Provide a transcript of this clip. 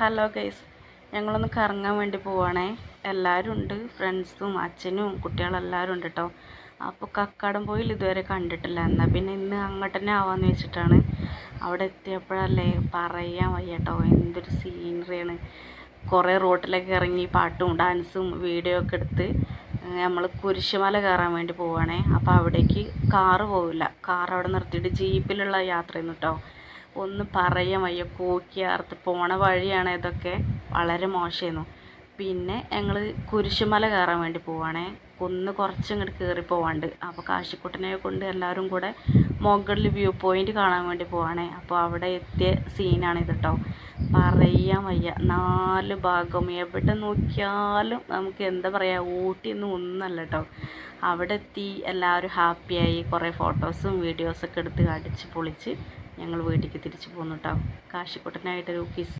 Hello guys ഞങ്ങളൊന്ന് കറങ്ങാൻ വേണ്ടി പോവാണേ. എല്ലാവരും ഉണ്ട്. ഫ്രണ്ട്സും അച്ഛനും കുട്ടികളെല്ലാവരും ഉണ്ട് കേട്ടോ അപ്പോൾ കക്കാടം പോയിൽ ഇതുവരെ കണ്ടിട്ടില്ല. എന്നാൽ പിന്നെ ഇന്ന് അങ്ങോട്ട് തന്നെ ആവാമെന്ന് വെച്ചിട്ടാണ് അവിടെ എത്തിയപ്പോഴല്ലേ പറയാൻ വയ്യ കേട്ടോ എന്തൊരു സീനറിയാണ് കുറേ റോട്ടിലൊക്കെ ഇറങ്ങി പാട്ടും ഡാൻസും വീഡിയോ ഒക്കെ എടുത്ത് നമ്മൾ കുരിശുമല കയറാൻ വേണ്ടി പോവുകയാണേ അപ്പോൾ അവിടേക്ക് കാറ് പോവില്ല. കാർ അവിടെ നിർത്തിയിട്ട് ജീപ്പിലുള്ള യാത്രയെന്ന് കേട്ടോ ഒന്ന് പറയാൻ വയ്യ കൂക്കിയാർത്ത് പോണ വഴിയാണ് ഇതൊക്കെ. വളരെ മോശമായിരുന്നു. പിന്നെ ഞങ്ങൾ കുരിശുമല കയറാൻ വേണ്ടി പോവാണേ. കുന്ന് കുറച്ചിങ്ങോട്ട് കയറി പോവാണ്ട്. അപ്പോൾ കാശിക്കുട്ടനെ കൊണ്ട് എല്ലാവരും കൂടെ മുകളിൽ വ്യൂ പോയിന്റ് കാണാൻ വേണ്ടി പോവാണേ. അപ്പോൾ അവിടെ എത്തിയ സീനാണ് ഇത് കേട്ടോ പറയാൻ വയ്യ. നാല് ഭാഗം. എവിടെ നോക്കിയാലും നമുക്ക് എന്താ പറയുക ഊട്ടിയൊന്നും ഒന്നല്ല കേട്ടോ അവിടെ എത്തി എല്ലാവരും ഹാപ്പിയായി കുറേ ഫോട്ടോസും വീഡിയോസൊക്കെ എടുത്ത് അടിച്ച് പൊളിച്ച് ഞങ്ങൾ വീട്ടിലേക്ക് തിരിച്ചു പോന്നു കേട്ടോ കാശിക്കുട്ടനായിട്ടൊരു കിസ്